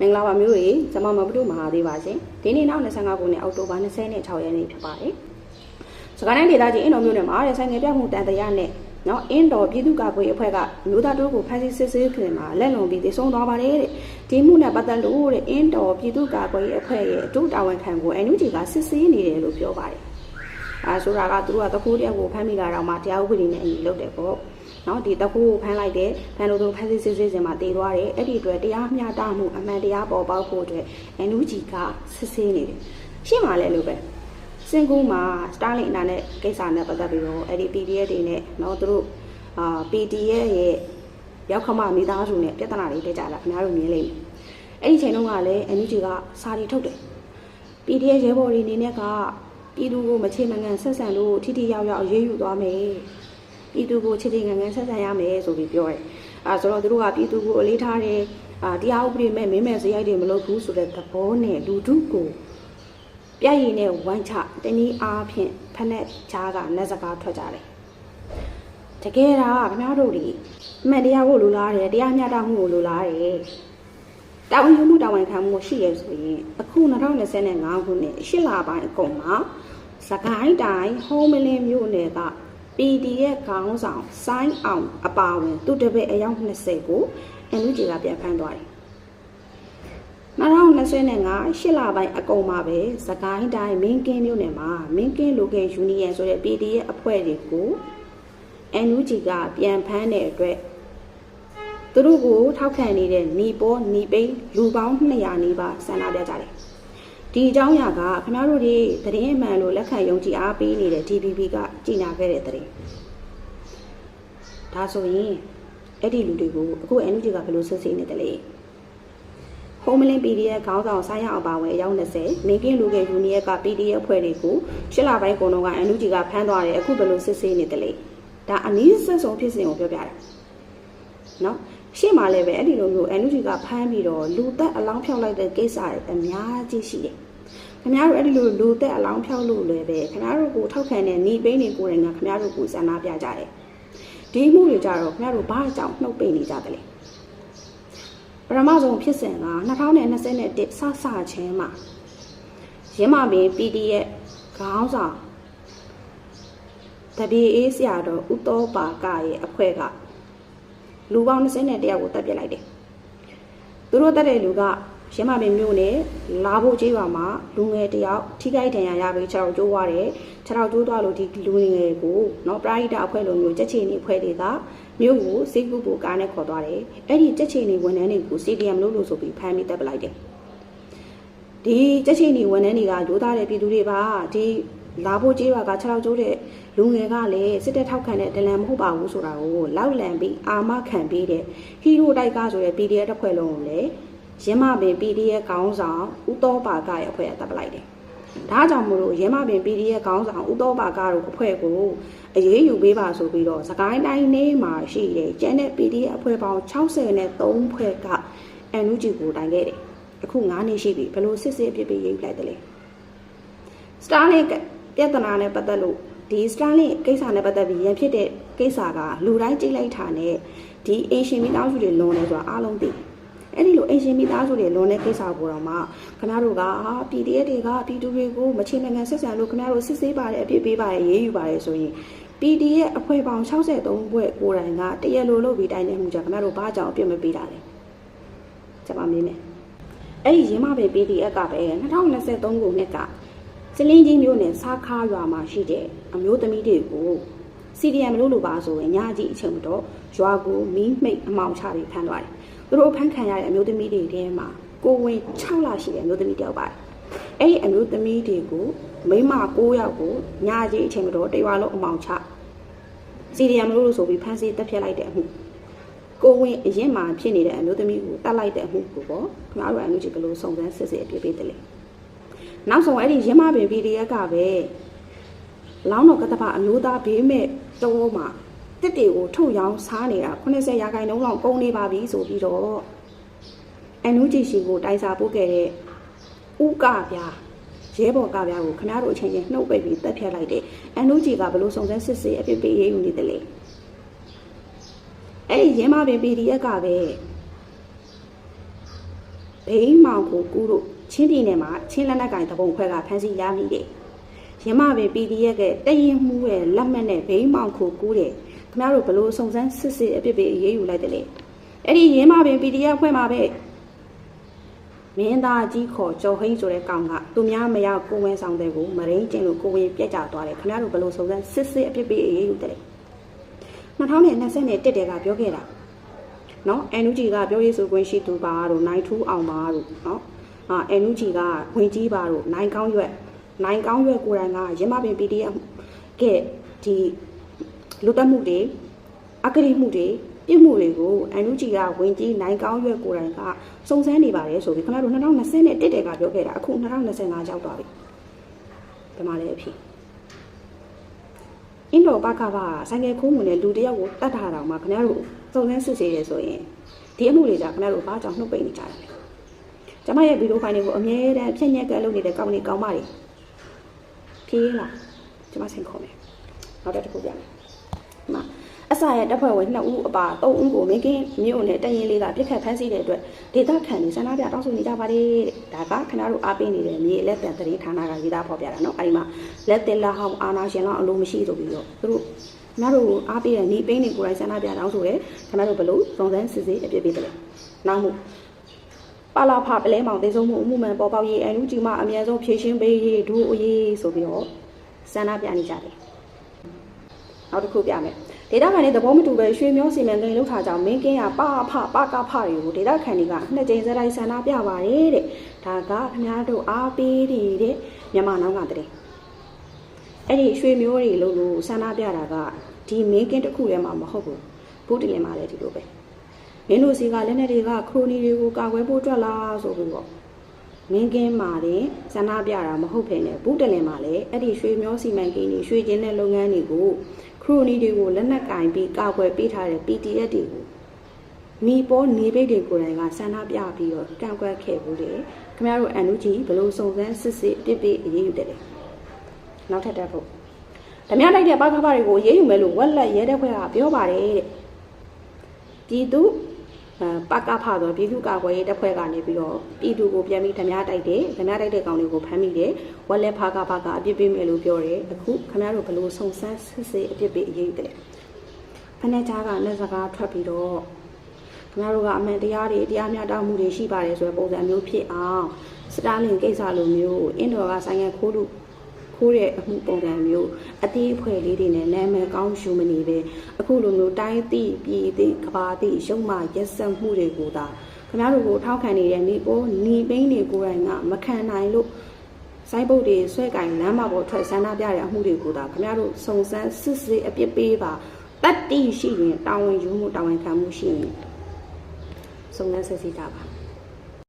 မင်္ဂလာပါမျိုးတွေကျွန်မမဘုဒ္ဓမဟာသေးပါရှင်ဒီနေ့နောက်25ခုနှစ်အောက်တိုဘာ26ရက်နေ့ဖြစ်ပါတယ်စကိုင်းတိုင်းဒေသကြီးအင်းတော်မြို့နယ်မှာရဆိုင်ငယ်ပြမှုတန်တရားနဲ့နော်အင်းတော်ပြည်သူ့ကာကွယ်ရေးအဖွဲ့ကမျိုးသားတို့ကိုဖမ်းဆီးစစ်ဆေးခင်မှာလက်လုံပြီးတည်ဆုံသွားပါတယ်တဲ့ဒီမှုနဲ့ပတ်သက်လို့တဲ့အင်းတော်ပြည်သူ့ကာကွယ်ရေးအဖွဲ့ရဲ့အထူးတာဝန်ခံကို NUG ကစစ်ဆေးနေတယ်လို့ပြောပါတယ်အဲဆိုတာကသူတို့ကတကူတယောက်ကိုဖမ်းမိလာတော့မှတရားဥပဒေနဲ့အညီလုပ်တယ်ပေါ့ နော်ဒီတကူကိုဖမ်းလိုက်တယ်ဖမ်းလို့သူဖမ်းဆီးစစ်ဆေးစင်မှာတည်သွားတယ်အဲ့ဒီအတွက်တရားမျှတမှုအမှန်တရားပေါ်ပေါက်ဖို့အတွက် NUG ကစစ်ဆေးနေတယ်ရှင်းပါလေလို့ပဲစင်ကူးမှာ Starlink အနာနဲ့ကိစ္စနဲ့ပတ်သက်ပြီးတော့အဲ့ဒီ PDF တွေနဲ့နော်သူတို့အာ PDF ရဲ့ရောက်ခမမိသားစုနဲ့ပြဿနာတွေတက်ကြတာခင်ဗျားတို့မြင်လိမ့်မယ်အဲ့ဒီချိန်တုန်းကလည်း NUG ကစာရီထုတ်တယ် PDF ရဲဘော်တွေအနေနဲ့ကပြည်သူကိုမချေမငံဆက်ဆံလို့ထိထိရောက်ရောက်ရေးယူသွားမယ် ပြည်သူကိုချေချေငံငံဆက်ဆံရမယ်ဆိုပြီးပြောတယ်အဲဆိုတော့သူတို့ကပြည်သူကိုအလေးထားတယ်အာတရားဥပဒေမဲ့မင်းမဲ့စရိုက်တွေမလုပ်ဘူးဆိုတဲ့သဘောနဲ့လူထုကိုပြည့်ရည်နဲ့ဝိုင်းချတနည်းအားဖြင့်ဖက်နဲ့ချားကလက်စကားထွက်ကြတယ်တကယ်တော့ခင်ဗျားတို့ဒီအမှန်တရားကိုလိုလားတယ်တရားမျှတမှုကိုလိုလားတယ်တာဝန်ယူမှုတာဝန်ခံမှုရှိရဆိုရင်အခု2025ခုနှစ်ရှစ်လပိုင်းအကုန်မှာစကိုင်းတိုင်းဟ ோம் မလင်းမြို့နယ်က PD ရဲ့ခေါင်းဆောင်ဆိုင်းအောင်အပါဝင်သူတပည့်အယောက်20ကိုအန်လူဂျီကပြန်ဖမ်းသွားတယ်2025ရှစ်လပိုင်းအကုန်မှာပဲစကိုင်းတိုင်းမင်းကင်းမြို့နယ်မှာမင်းကင်း local union ဆိုတဲ့ PD ရဲ့အဖွဲ့တွေကိုအန်လူဂျီကပြန်ဖမ်းတဲ့အတွက်သူတို့ကိုထောက်ခံနေတဲ့နီပေါ်နီပိန်လူပေါင်း200နီးပါးဆန္ဒပြကြတယ်။ ဒီအကြောင်းအရာကခင်ဗျားတို့တွေသတင်းအမှန်လို့လက်ခံယုံကြည်အားပေးနေတဲ့ DPP ကကြီးညာခဲ့တဲ့သတင်း။ဒါဆိုရင်အဲ့ဒီလူတွေကိုအခု NUG ကဘယ်လိုဆွဆေးနေတယ်လဲ။ Homeland PDF ခေါင်းဆောင်ဆိုင်းရအောင်ပါဝင်အယောက်20မင်းကင်းလူငယ်ယူနီယက်က PDF အဖွဲ့တွေကိုရှစ်လပိုင်းကုန်တော့က NUG ကဖမ်းသွားတယ်အခုဘယ်လိုစစ်ဆေးနေတယ်လဲ။ဒါအနည်းဆက်ဆုံးဖြစ်စဉ်ကိုပြောပြတာ။နော် ရှေ့မှာလည်းပဲအဲ့ဒီလိုမျိုး NUG ကဖမ်းပြီးတော့လူသက်အလောင်းဖြောက်လိုက်တဲ့ကိစ္စတွေအများကြီးရှိတယ်။ခင်ဗျားတို့အဲ့ဒီလိုလူသက်အလောင်းဖြောက်လို့လည်းပဲခင်ဗျားတို့ကိုထောက်ခံတဲ့ညီပိန်းတွေကိုယ်တိုင်ကခင်ဗျားတို့ကိုစန္ဒပြကြတယ်။ဒီမှုတွေကြတော့ခင်ဗျားတို့ဘာအကြောင်းနှုတ်ပိတ်နေကြတယ်လဲ။ပထမဆုံးဖြစ်စဉ်က2021စစချင်းမှာရင်းမပင် PDF ခေါင်းဆောင်တပီအေးဆရာတော်ဥတောပါကရဲ့အဖွဲ့က လူပေါင်း20နဲ့တယောက်ကိုတပ်ပစ်လိုက်တယ်။သူတို့တပ်တဲ့လူကရမပင်မြို့နယ်လာဖို့ကြေးရွာမှာလူငယ်တယောက်ထိခိုက်ဒဏ်ရာရပြီးခြေထောက်ကျိုးသွားတယ်။ခြေထောက်ကျိုးသွားလို့ဒီလူငယ်ကိုနော်ပရာဟိတအဖွဲ့လိုမျိုးကြက်ချီနေအဖွဲ့တွေကမြို့ကိုစိတ်ကူပူကားနဲ့ခေါ်သွားတယ်။အဲ့ဒီကြက်ချီနေဝန်ထမ်းတွေကို CDM လို့လို့ဆိုပြီးဖမ်းပြီးတပ်ပလိုက်တယ်။ဒီကြက်ချီနေဝန်ထမ်းတွေကရိုးသားတဲ့ပြည်သူတွေပါဒီ လာဖို့ကြေးရွာကခြေထောက်ကျိုးတဲ့လူငယ်ကလည်းစစ်တပ်ထောက်ခံတဲ့ဒလန်မဟုတ်ပါဘူးဆိုတာကိုလောက်လံပြီးအာမခံပြီးတဲ့ဟီရိုတိုက်ကဆိုတဲ့ PDF တစ်ဖွဲ့လုံးကိုလည်းရင်းမပင် PDF ခေါင်းဆောင်ဦးသောပါကရဲ့အဖွဲ့ကတပ်ပလိုက်တယ်။ဒါကြောင့်မို့လို့ရင်းမပင် PDF ခေါင်းဆောင်ဦးသောပါကတို့အဖွဲ့ကိုအရေးယူပေးပါဆိုပြီးတော့စကိုင်းတိုင်းနေမှာရှိတဲ့ကျန်တဲ့ PDF အဖွဲ့ပေါင်း60နဲ့3ဖွဲ့က NUG ကိုတိုင်ခဲ့တယ်။အခု9နှစ်ရှိပြီဘယ်လိုစစ်စစ်အဖြစ်ဖြစ်ရေးယူလိုက်တယ်လဲ။ Starlink ပြဿနာနဲ့ပတ်သက်လို့ဒီ Starlink ကိစ္စနဲ့ပတ်သက်ပြီးရန်ဖြစ်တဲ့ကိစ္စကလူတိုင်းကြိတ်လိုက်တာနဲ့ဒီ Asian မိသားစုတွေလွန်နေဆိုတာအားလုံးသိအဲ့ဒီလို Asian မိသားစုတွေလွန်တဲ့ကိစ္စကိုတော့မှခင်ဗျားတို့ကဟာ PDF တွေကပြည်သူတွေကိုမချေနိုင်ငံဆက်ဆံလို့ခင်ဗျားတို့စစ်ဆေးပါတယ်အပြစ်ပေးပါတယ်ရေးယူပါတယ်ဆိုရင် PDF အဖွဲ့ပေါင်း63ဘွဲ့ကိုယ်တိုင်ကတရက်လိုလုပ်ပြီးတိုင်းနေမှုကြောင့်ခင်ဗျားတို့ဘာကြောင့်အပြစ်မပေးတာလဲကျွန်မမင်းမယ်အဲ့ဒီရင်းမပဲ PDF ကပဲ2023ခုနှစ်က စလင်းကြီးမျိုးနဲ့စားခါရွာမှာရှိတဲ့အမျိုးသမီးတွေကို CDM လို့လို့ပါဆိုရင်ညကြီးအချိန်မတော့ရွာကိုမီးမိတ်အမောင်ချပြီးဖမ်းသွားတယ်။သူတို့ဖမ်းခံရတဲ့အမျိုးသမီးတွေထဲမှာကိုဝင်6လရှိတဲ့အမျိုးသမီးတယောက်ပါတယ်။အဲ့ဒီအမျိုးသမီးတွေကိုမိမ9ယောက်ကိုညကြီးအချိန်မတော့တရွာလုံးအမောင်ချ CDM လို့လို့ဆိုပြီးဖမ်းဆီးတပ်ဖြတ်လိုက်တဲ့အမှုကိုဝင်အရင်မှဖြစ်နေတဲ့အမျိုးသမီးကိုတတ်လိုက်တဲ့အမှုကိုပေါ့ခင်ဗျားတို့အမျိုးကြီးဘယ်လိုစုံစမ်းစစ်ဆေးအပြစ်ပေးတယ်လဲ။ နောက်ဆုံးအဲ့ဒီရင်းမပင် PDF ကပဲလောင်းတော်ကတ္တပအမျိုးသားဘေးမဲ့တောမှာတစ်တွေကိုထုတ်ရောင်းစားနေတာ80ရာခိုင်နှုန်းလောက်ကုန်နေပါပြီဆိုပြီးတော့အန်နူဂျီရှိကိုတိုင်စာပို့ခဲ့တဲ့ဥကပြရဲဘော်ကပြကိုခင်ဗျားတို့အချင်းချင်းနှုတ်ပိတ်ပြီးတက်ဖြတ်လိုက်တယ်အန်နူဂျီကဘလို့စုံစမ်းစစ်ဆေးအပြစ်ပေးရေးယူနေတယ်လေအဲ့ဒီရင်းမပင် PDF ကပဲဘိန်းမောင်ကိုကူတို့ ချင်းပြည်နယ်မှာချင်းလက်နက်ကင်တပုံခွဲကဖမ်းဆီးရမိတယ်ရမပင် PDF ကတရင်မှုရဲ့လက်မှတ်နဲ့ဘိန်းမောင်ကိုကူတယ်ခင်ဗျားတို့ဘလို့စုံစမ်းစစ်စစ်အပြစ်ပေးအေးအေးယူလိုက်တယ်လေအဲ့ဒီရမပင် PDF ဖွဲ့မှာပဲမင်းသားကြီးခေါ်ကျော်ဟိန်းဆိုတဲ့ကောင်ကသူများမရကိုဝင်ဆောင်တဲ့ကိုမရင်းကျင်လို့ကိုဝင်ပြက်ကြသွားတယ်ခင်ဗျားတို့ဘလို့စုံစမ်းစစ်စစ်အပြစ်ပေးအေးအေးယူတယ်လေ2021တက်တဲ့ကပြောခဲ့တာနော် NUG ကပြောရေးဆိုခွင့်ရှိသူပါတို့နိုင်ထူးအောင်ပါတို့ နော်အာ NUG ကဝင်ကြီးပါတို့နိုင်ကောင်းရွက်နိုင်ကောင်းရွက်ကိုယ်တိုင်ကရမပင် PDF ကဲဒီလူတက်မှုတွေအကရိမှုတွေပြစ်မှုတွေကို NUG ကဝင်ကြီးနိုင်ကောင်းရွက်ကိုယ်တိုင်ကစုံစမ်းနေပါတယ်ဆိုပြီးခင်ဗျားတို့2020နဲ့တက်တဲ့ကပြောခဲ့တာအခု2025ရောက်သွားပြီဒီမှာလည်းအဖြစ်အင်းတော်ဘကပါဆိုင်ငယ်ခိုးမှုနဲ့လူတယောက်ကိုတတ်ထားတာမှခင်ဗျားတို့စုံစမ်းစစ်ဆေးရဆိုရင်ဒီအမှုတွေကြောင့်ခင်ဗျားတို့ဘာကြောင့်နှုတ်ပိတ်နေကြတာလဲ ကျမရဲ့ဗီဒီယိုဖိုင်တွေကိုအမြဲတမ်းဖြည့်ညက်ကလုပ်နေတဲ့ကောင်းလေးကောင်းမတွေဖြေးလားကျမဆင်ခေါ်မယ်နောက်တစ်ခုပြမယ်ဒီမှာအစာရဲ့တပ်ဖွဲ့ဝင်2ဦးအပါ3ဦးကိုမင်းကင်းမြို့နယ်တရင်လေးကပြစ်ခတ်ဖမ်းဆီးတဲ့အတွက်ဒေသခံတွေဆန္ဒပြတောင်းဆိုနေကြပါတယ်တဲ့ဒါကခင်ဗျားတို့အားပေးနေတဲ့မြေလက်ပြန်တရေဌာနကရေးသားဖော်ပြတာနော်အဲဒီမှာလက်တင်လက်ဟောင်းအာနာရှင်လောက်အလိုမရှိဆိုပြီးတော့သူတို့ခင်ဗျားတို့အားပေးတဲ့နေပိန်းတွေကိုယ်တိုင်ဆန္ဒပြတောင်းဆိုတယ်ခင်ဗျားတို့ဘလို့စုံစမ်းစစ်ဆေးအပြစ်ပေးတယ်လဲနောက်မှု ပါလာဖပလဲမောင်သိဆုံးမှုအမှုမှန်ပေါ်ပေါက်ရေးအန်လူကြီးမအမြန်ဆုံးဖြည့်ရှင်းပေးရေးဒူအရေးဆိုပြီးတော့ဆန္ဒပြနေကြတယ်နောက်တစ်ခုပြမယ်ဒေတာခံတွေသဘောမတူပဲရွှေမျိုးစီမံကိန်းလှုပ်ထားကြအောင်မင်းကင်းကပါဖပါကဖတွေကိုဒေတာခံတွေကနှစ်ကြိမ်စတိုင်းဆန္ဒပြပါတယ်တဲ့ဒါကခင်ဗျားတို့အားပေးနေတဲ့မြန်မာနောက်ကတည်းအဲ့ဒီရွှေမျိုးတွေလို့လို့ဆန္ဒပြတာကဒီမင်းကင်းတစ်ခုတည်းမှာမဟုတ်ဘူးဘုတလင်မှာလည်းဒီလိုပဲ မင်းတို့စီကလက်နဲ့တွေကခရိုနီတွေကိုကာကွယ်ဖို့အတွက်လားဆိုပြီးတော့မင်းကင်းမာတဲ့ဆန္ဒပြတာမဟုတ်ဖ ೇನೆ ဘုတလင်မှာလည်းအဲ့ဒီရွှေမျိုးစီမံကိန်းတွေရွှေကျင်းတဲ့လုပ်ငန်းတွေကိုခရိုနီတွေကိုလက်နက်ကင်ပြီးကာကွယ်ပေးထားတဲ့ PDF တွေကိုမိပေါ်နေပိတ်တွေကိုယ်တိုင်ကဆန္ဒပြပြီးတော့ကန့်ကွက်ခဲ့ဘူးလေခင်ဗျားတို့အန်နူဂျီဘလို့စုံစမ်းစစ်စစ်ပြစ်ပေးအရေးယူတယ်လေနောက်ထပ်တက်ဖို့ဓမြတိုက်တဲ့ပါခါပါတွေကိုအရေးယူမယ်လို့ဝက်လက်ရဲတဲ့ခွဲကပြောပါတယ်တဲ့ပြည်သူအဲ ပကဖဆိုပြည်သူ့ကာကွယ်ရေးတပ်ဖွဲ့ကနေပြီးတော့ပြည်သူကိုပြန်ပြီးဓမြတိုက်တယ်ဓမြတိုက်တဲ့ကောင်တွေကိုဖမ်းမိတယ်ဝက်လက်ဖာကဖကအပြစ်ပေးမယ်လို့ပြောတယ်အခုခင်ဗျားတို့ဘလို့စုံစမ်းစစ်စစ်အပြစ်ပေးအရေးယူတယ်ဖနဲ့ကြားကလက်စကားထွက်ပြီးတော့ခင်ဗျားတို့ကအမှန်တရားတွေတရားမျှတမှုတွေရှိပါတယ်ဆိုတဲ့ပုံစံမျိုးဖြစ်အောင်စတာလင်ကိစ္စလိုမျိုးအင်ဒိုကဆိုင်ငယ်ခိုးလို့ ခိုးတဲ့အမှုပုံစံမျိုးအသေးအဖွဲလေးတွေနဲ့နာမည်ကောင်းရှုမနေပဲအခုလိုမျိုးတိုင်းသိပြည်သိကဘာသိရုံမှရက်စက်မှုတွေကိုသာခင်ဗျားတို့ကိုထောက်ခံနေတဲ့နေကိုနီပိန်းတွေကိုယ်တိုင်ကမခံနိုင်လို့စိုင်းပုတ်တွေဆွဲကင်လမ်းမပေါ်ထွက်ဆန္ဒပြတဲ့အမှုတွေကိုသာခင်ဗျားတို့စုံစမ်းစစ်ဆေးအပြစ်ပေးပါတတ်တိရှိရင်တာဝန်ယူမှုတာဝန်ခံမှုရှိရင်စုံစမ်းစစ်ဆေးကြပါ